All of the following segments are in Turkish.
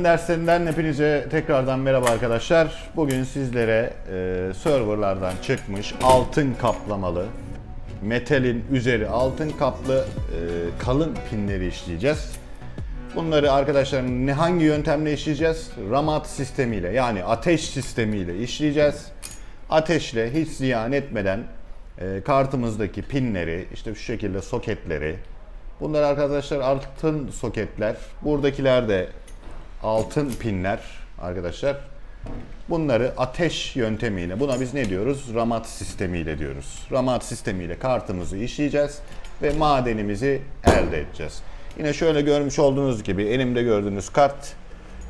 Altın derslerinden hepinize tekrardan merhaba arkadaşlar. Bugün sizlere e, serverlardan çıkmış altın kaplamalı, metalin üzeri altın kaplı e, kalın pinleri işleyeceğiz. Bunları arkadaşlar ne hangi yöntemle işleyeceğiz? Ramat sistemiyle yani ateş sistemiyle işleyeceğiz. Ateşle hiç ziyan etmeden e, kartımızdaki pinleri işte şu şekilde soketleri Bunlar arkadaşlar altın soketler. Buradakiler de altın pinler arkadaşlar. Bunları ateş yöntemiyle, buna biz ne diyoruz? Ramat sistemiyle diyoruz. Ramat sistemiyle kartımızı işleyeceğiz ve madenimizi elde edeceğiz. Yine şöyle görmüş olduğunuz gibi elimde gördüğünüz kart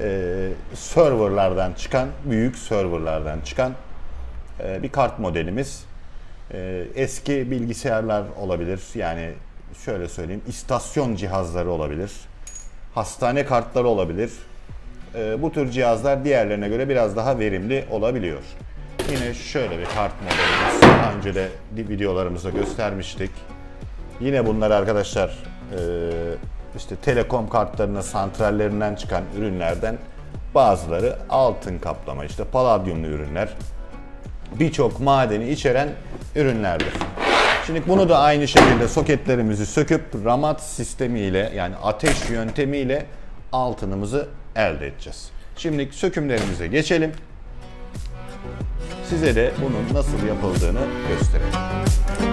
e, serverlardan çıkan, büyük serverlardan çıkan e, bir kart modelimiz. E, eski bilgisayarlar olabilir. Yani şöyle söyleyeyim, istasyon cihazları olabilir. Hastane kartları olabilir. E, bu tür cihazlar diğerlerine göre biraz daha verimli olabiliyor. Yine şöyle bir kart modelimiz. Daha önce de videolarımızda göstermiştik. Yine bunlar arkadaşlar e, işte telekom kartlarına santrallerinden çıkan ürünlerden bazıları altın kaplama işte paladyumlu ürünler birçok madeni içeren ürünlerdir. Şimdi bunu da aynı şekilde soketlerimizi söküp ramat sistemiyle yani ateş yöntemiyle altınımızı elde edeceğiz. Şimdi sökümlerimize geçelim. Size de bunun nasıl yapıldığını gösterelim.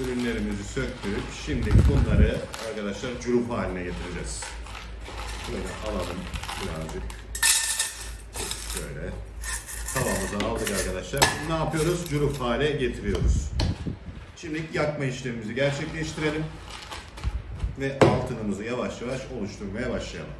Ürünlerimizi söktük. Şimdi bunları arkadaşlar curup haline getireceğiz. Şöyle alalım birazcık. Şöyle. Tavamızdan aldık arkadaşlar. Ne yapıyoruz? Curup hale getiriyoruz. Şimdi yakma işlemimizi gerçekleştirelim. Ve altınımızı yavaş yavaş oluşturmaya başlayalım.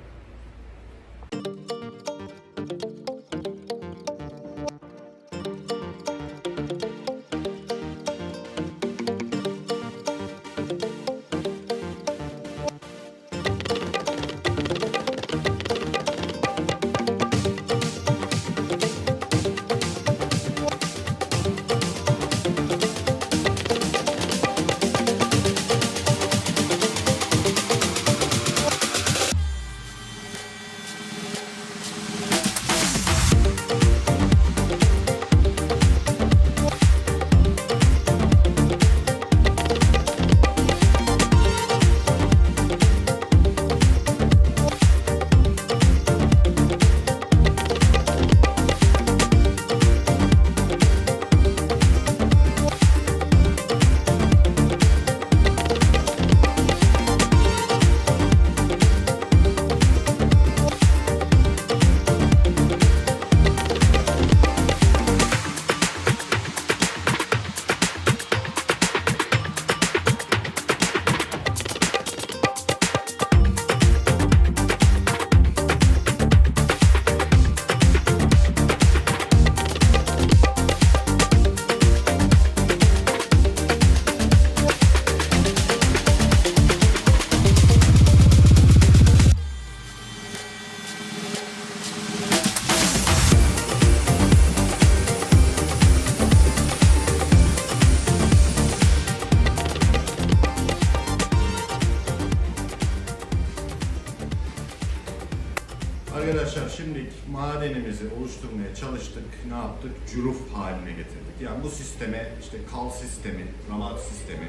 Madenimizi oluşturmaya çalıştık. Ne yaptık? Cüruf haline getirdik. Yani bu sisteme işte kal sistemi, ramat sistemi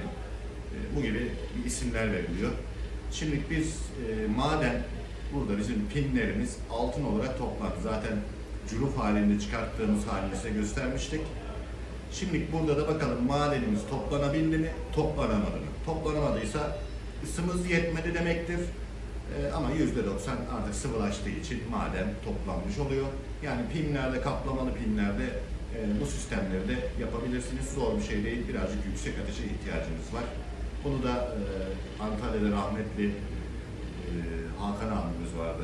e, bu gibi isimler veriliyor. Şimdi biz e, maden burada bizim pinlerimiz altın olarak toplandı. Zaten cüruf halinde çıkarttığımız halini size göstermiştik. Şimdi burada da bakalım madenimiz toplanabildi mi, toplanamadı mı? Toplanamadıysa ısımız yetmedi demektir. Ee, ama %90 artık sıvılaştığı için maden toplanmış oluyor. Yani pinlerde, kaplamalı pinlerde e, bu sistemleri de yapabilirsiniz. Zor bir şey değil. Birazcık yüksek ateşe ihtiyacınız var. Bunu da e, Antalya'da rahmetli e, Hakan abimiz vardı.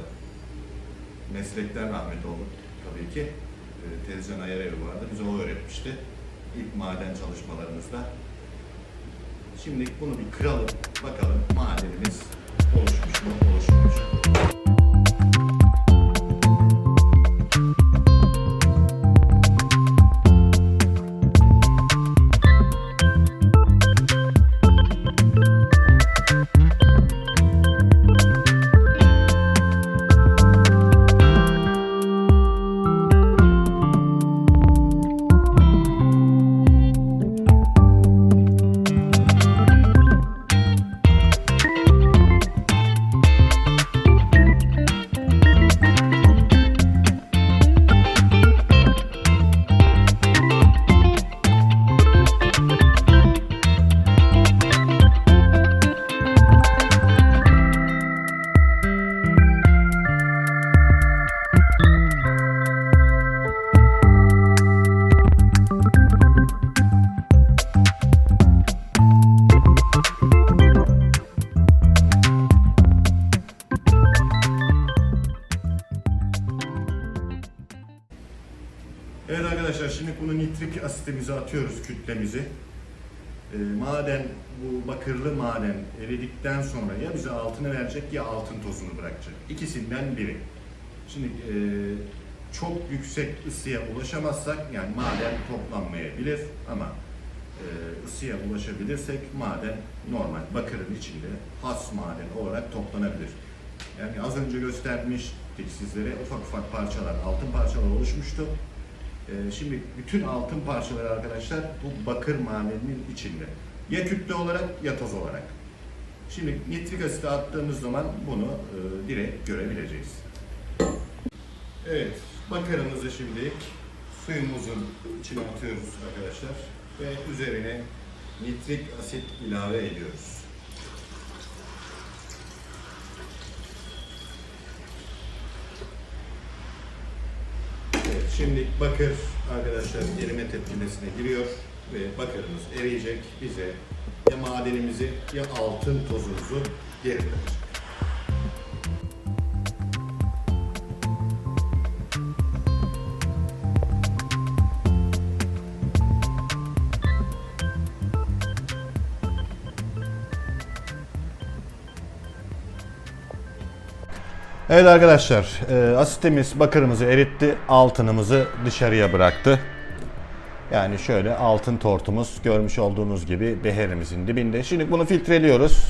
Meslekten rahmet oldu tabii ki. E, Tezcan Ayarevi vardı. Bize o öğretmişti. İlk maden çalışmalarımızda. Şimdi bunu bir kıralım. Bakalım madenimiz Cosmos, Cosmos. Asitimize atıyoruz kütlemizi. Ee, maden bu bakırlı maden eridikten sonra ya bize altını verecek ya altın tozunu bırakacak. İkisinden biri. Şimdi e, çok yüksek ısıya ulaşamazsak yani maden toplanmayabilir ama e, ısıya ulaşabilirsek maden normal bakırın içinde has maden olarak toplanabilir. Yani az önce göstermiştik sizlere ufak ufak parçalar, altın parçalar oluşmuştu. Ee, Şimdi bütün altın parçaları arkadaşlar bu bakır madeninin içinde. Ya kütle olarak ya toz olarak. Şimdi nitrik asiti attığımız zaman bunu e, direkt görebileceğiz. Evet, bakırımızı şimdi suyumuzun içine atıyoruz arkadaşlar ve üzerine nitrik asit ilave ediyoruz. Evet, şimdi bakır arkadaşlar erime tepkimesine giriyor ve bakırımız eriyecek. Bize ya madenimizi ya altın tozumuzu geri verecek. Evet arkadaşlar, e, asitimiz bakırımızı eritti, altınımızı dışarıya bıraktı. Yani şöyle altın tortumuz görmüş olduğunuz gibi beherimizin dibinde. Şimdi bunu filtreliyoruz.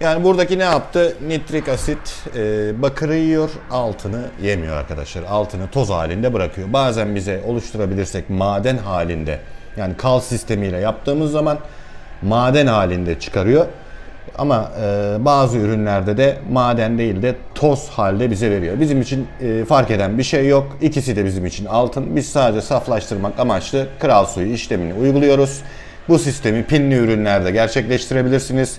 Yani buradaki ne yaptı? Nitrik asit e, bakırı yiyor, altını yemiyor arkadaşlar. Altını toz halinde bırakıyor. Bazen bize oluşturabilirsek maden halinde yani kal sistemiyle yaptığımız zaman maden halinde çıkarıyor. Ama e, bazı ürünlerde de maden değil de toz halde bize veriyor. Bizim için e, fark eden bir şey yok. İkisi de bizim için altın. Biz sadece saflaştırmak amaçlı kral suyu işlemini uyguluyoruz. Bu sistemi pinli ürünlerde gerçekleştirebilirsiniz.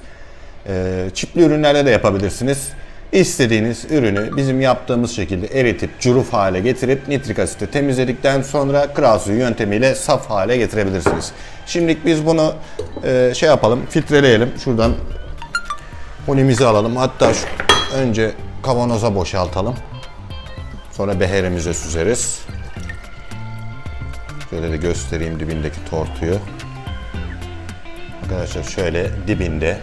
E, çipli ürünlerde de yapabilirsiniz. İstediğiniz ürünü bizim yaptığımız şekilde eritip curuf hale getirip nitrik asiti temizledikten sonra kral suyu yöntemiyle saf hale getirebilirsiniz. Şimdilik biz bunu e, şey yapalım, filtreleyelim. Şuradan Hunimizi alalım. Hatta şu önce kavanoza boşaltalım. Sonra beherimize süzeriz. Şöyle de göstereyim dibindeki tortuyu. Arkadaşlar şöyle dibinde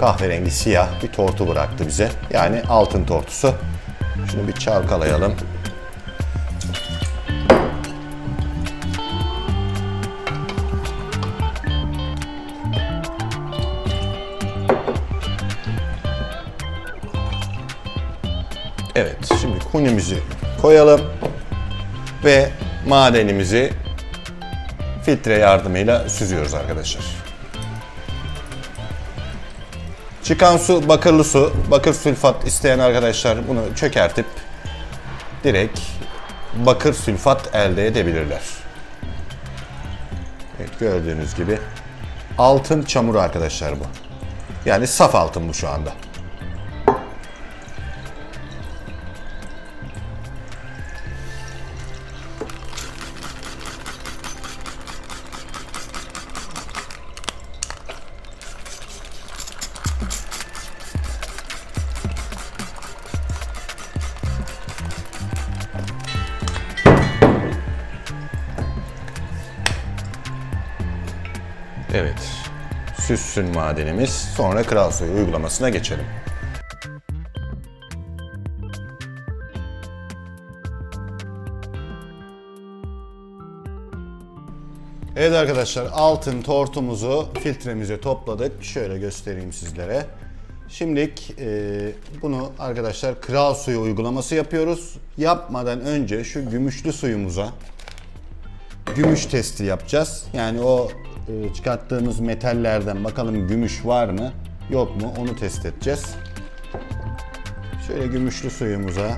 kahverengi siyah bir tortu bıraktı bize. Yani altın tortusu. Şunu bir çalkalayalım. Evet, şimdi hunimizi koyalım ve madenimizi filtre yardımıyla süzüyoruz arkadaşlar. Çıkan su bakırlı su. Bakır sülfat isteyen arkadaşlar bunu çökertip direkt bakır sülfat elde edebilirler. Evet gördüğünüz gibi altın çamuru arkadaşlar bu. Yani saf altın bu şu anda. Süssün madenimiz. Sonra kral suyu uygulamasına geçelim. Evet arkadaşlar altın tortumuzu filtremize topladık. Şöyle göstereyim sizlere. Şimdilik e, bunu arkadaşlar kral suyu uygulaması yapıyoruz. Yapmadan önce şu gümüşlü suyumuza gümüş testi yapacağız. Yani o çıkarttığımız metallerden bakalım gümüş var mı yok mu onu test edeceğiz. Şöyle gümüşlü suyumuza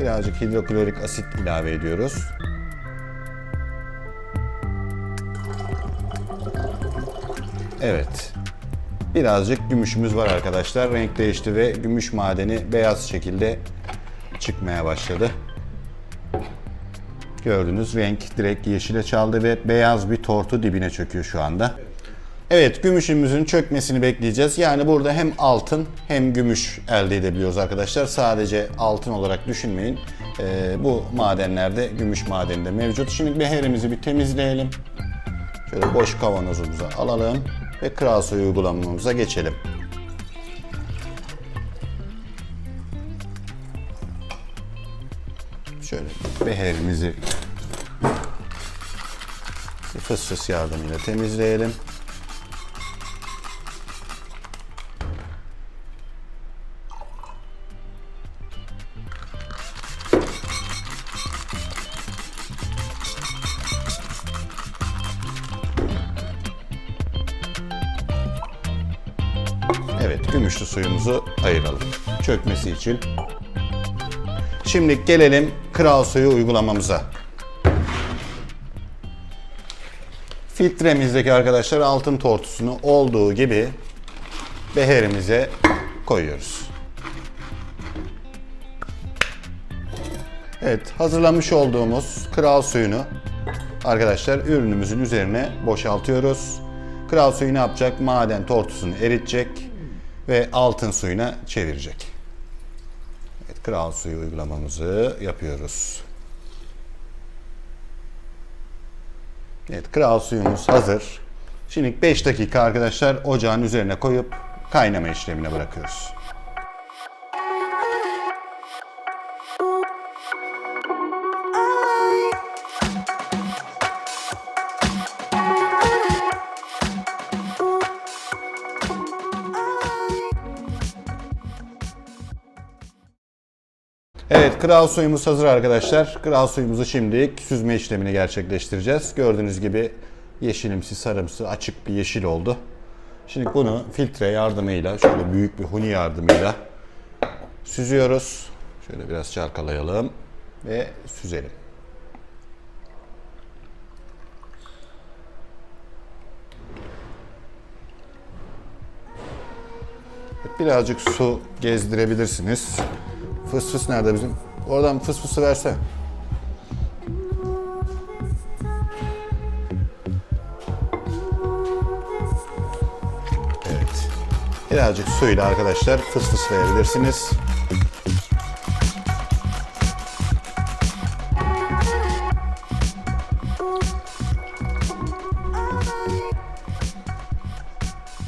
birazcık hidroklorik asit ilave ediyoruz. Evet. Birazcık gümüşümüz var arkadaşlar. Renk değişti ve gümüş madeni beyaz şekilde çıkmaya başladı. Gördüğünüz renk direkt yeşile çaldı ve beyaz bir tortu dibine çöküyor şu anda. Evet gümüşümüzün çökmesini bekleyeceğiz. Yani burada hem altın hem gümüş elde edebiliyoruz arkadaşlar. Sadece altın olarak düşünmeyin. Ee, bu madenlerde gümüş madeni de mevcut. Şimdi beherimizi bir temizleyelim. Şöyle boş kavanozumuza alalım ve kral suyu uygulamamıza geçelim. Beherimizi bir fıs fıs yardımıyla temizleyelim. Evet, gümüşlü suyumuzu ayıralım. Çökmesi için. Şimdi gelelim kral suyu uygulamamıza. Filtremizdeki arkadaşlar altın tortusunu olduğu gibi beherimize koyuyoruz. Evet, hazırlamış olduğumuz kral suyunu arkadaşlar ürünümüzün üzerine boşaltıyoruz. Kral suyu ne yapacak? Maden tortusunu eritecek ve altın suyuna çevirecek. Kral suyu uygulamamızı yapıyoruz. Evet, kral suyumuz hazır. Şimdi 5 dakika arkadaşlar ocağın üzerine koyup kaynama işlemine bırakıyoruz. Evet, kral suyumuz hazır arkadaşlar. Kral suyumuzu şimdi süzme işlemini gerçekleştireceğiz. Gördüğünüz gibi yeşilimsi, sarımsı, açık bir yeşil oldu. Şimdi bunu filtre yardımıyla, şöyle büyük bir huni yardımıyla süzüyoruz. Şöyle biraz çalkalayalım ve süzelim. Birazcık su gezdirebilirsiniz. Fıs fıs nerede bizim? Oradan fıs fısı verse. Evet. Birazcık suyla arkadaşlar fıs fıs verebilirsiniz.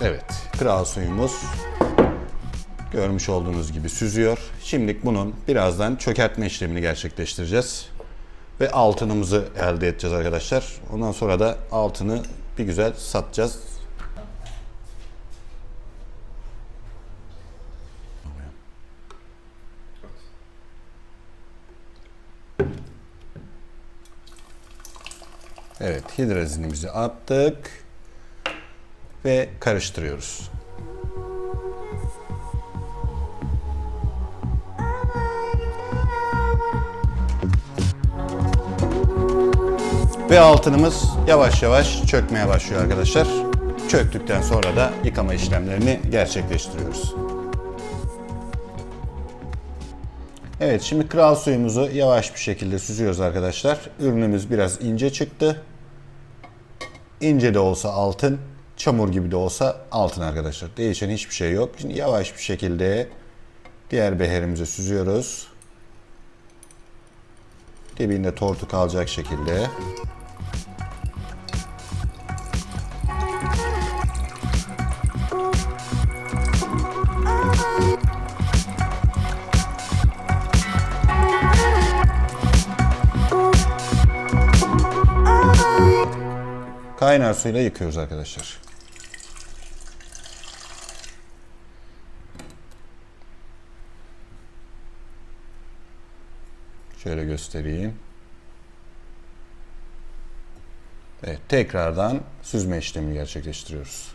Evet, kral suyumuz Görmüş olduğunuz gibi süzüyor. Şimdilik bunun birazdan çökertme işlemini gerçekleştireceğiz. Ve altınımızı elde edeceğiz arkadaşlar. Ondan sonra da altını bir güzel satacağız. Evet, hidrazinimizi attık ve karıştırıyoruz. Ve altınımız yavaş yavaş çökmeye başlıyor arkadaşlar. Çöktükten sonra da yıkama işlemlerini gerçekleştiriyoruz. Evet şimdi kral suyumuzu yavaş bir şekilde süzüyoruz arkadaşlar. Ürünümüz biraz ince çıktı. İnce de olsa altın, çamur gibi de olsa altın arkadaşlar. Değişen hiçbir şey yok. Şimdi yavaş bir şekilde diğer beherimize süzüyoruz. Dibinde tortu kalacak şekilde. Kaynar suyla yıkıyoruz arkadaşlar. Şöyle göstereyim. Evet, tekrardan süzme işlemi gerçekleştiriyoruz.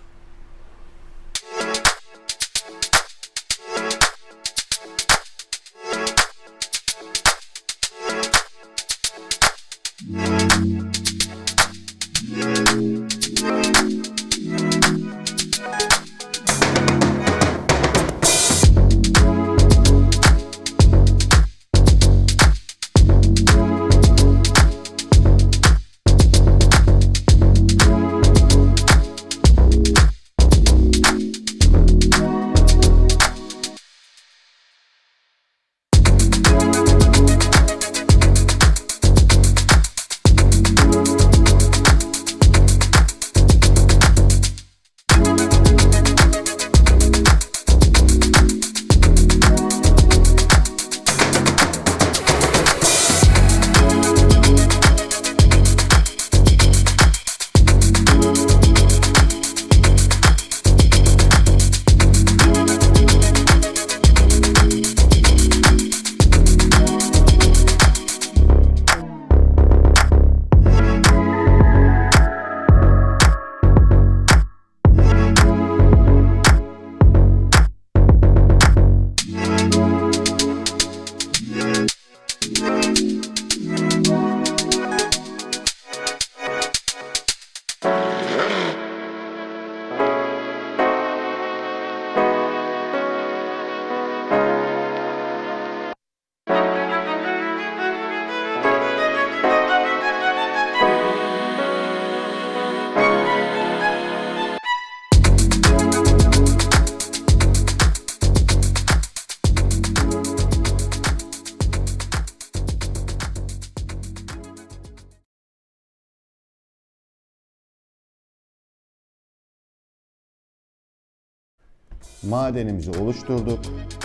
Madenimizi oluşturduk.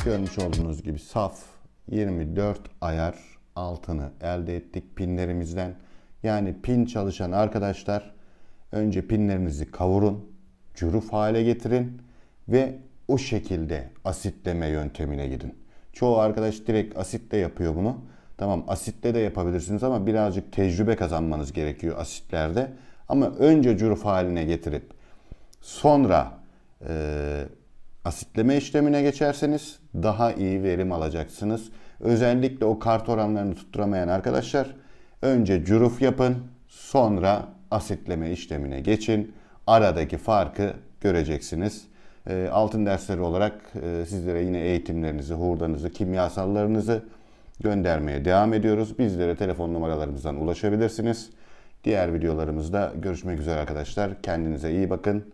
Görmüş olduğunuz gibi saf 24 ayar altını elde ettik pinlerimizden. Yani pin çalışan arkadaşlar önce pinlerinizi kavurun, cüruf hale getirin ve o şekilde asitleme yöntemine gidin. Çoğu arkadaş direkt asitle yapıyor bunu. Tamam asitle de yapabilirsiniz ama birazcık tecrübe kazanmanız gerekiyor asitlerde. Ama önce cüruf haline getirip sonra e, asitleme işlemine geçerseniz daha iyi verim alacaksınız. Özellikle o kart oranlarını tutturamayan arkadaşlar önce cüruf yapın sonra asitleme işlemine geçin. Aradaki farkı göreceksiniz. E, altın dersleri olarak e, sizlere yine eğitimlerinizi, hurdanızı, kimyasallarınızı göndermeye devam ediyoruz. Bizlere telefon numaralarımızdan ulaşabilirsiniz. Diğer videolarımızda görüşmek üzere arkadaşlar. Kendinize iyi bakın.